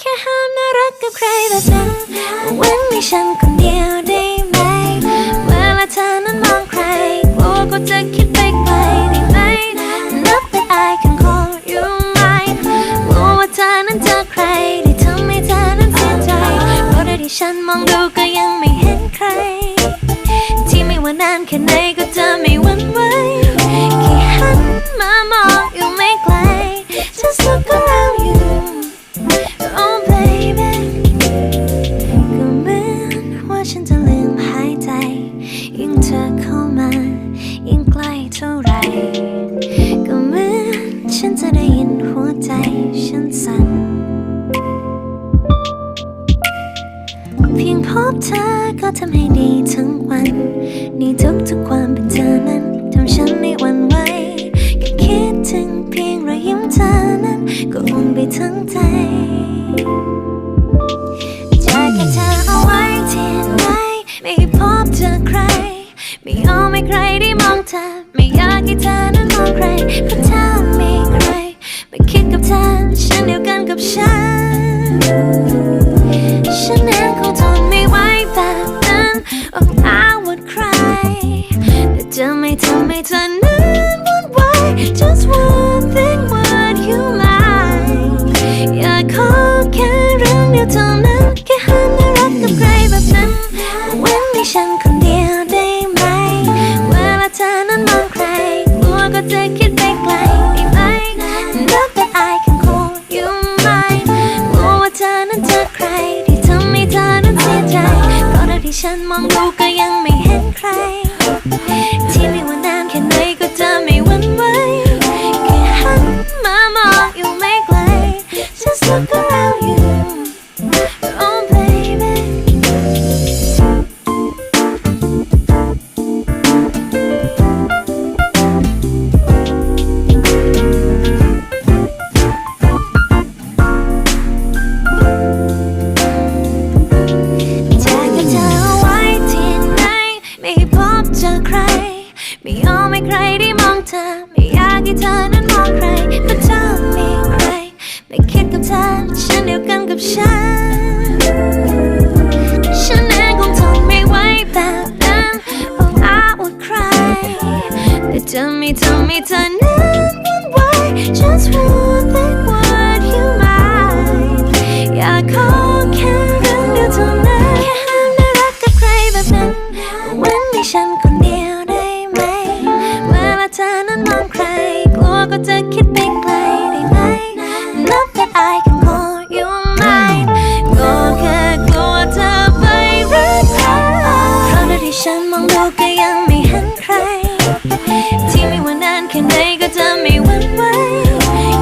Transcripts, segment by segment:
แค่ห้ามน่ารักกับใครแบบนั้นเว้นให้ฉันคนเดียวได้ไหม เวลาเธอนั้นมองใครกลัวก็จะคิดไปไกลได้ไหม นับเป็น I can call you mine กลัวว่าเธอนั้นเจอใครที่ทำให้เธอนั้นเสียใจ เพราะที่ฉันมองดูก็ยังไม่เห็นใคร ที่ไม่ว่านานแค่ไหนก็จะไม่หวั่นไหว เท่าไร ก็เหมือนฉันจะได้ยินหัวใจฉันสั่น เพียงพบเธอก็ทำให้ดีทั้งวัน นี่ทุกทุกๆความ เธอ ไม่อยากให้เธอนั้นมองใคร เพราะถ้ามีใคร ไม่คิดกับเธอฉันเดียวกันกับฉัน ฉันเองคงทนไม่ไหวแบบนั้น Oh I would cry แต่จะไม่ทำให้เธอนั้นวุ่น ฉันมองดูก็ยังไม่เห็นใครที่ ไม่ใครได้มองเธอ ไม่อยากให้เธอนั้นมองใครเพราะเธอมีใคร ไม่คิดกับเธอเช่นเดียวกันกับฉัน ฉันเองคงทนไม่ไหวแบบนั้น Oh I would cry แต่จะไม่ทำให้เธอนั้นวุ่นวาย Just one thing would you mind อยากขอแค่เรื่องเดียวเท่านั้นแค่ห้ามน่ารักกับใครแบบนั้นเว้นให้ฉัน ฉันมองดูก็ยังไม่เห็นใคร ที่ไม่ว่านานแค่ไหนก็จะไม่หวั่นไหว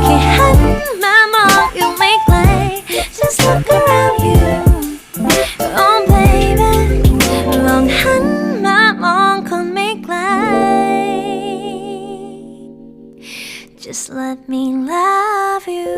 แค่หันมามองอยู่ไม่ไกล Just look around you Oh baby ลองหันมามองคนไม่ไกล Just let me love you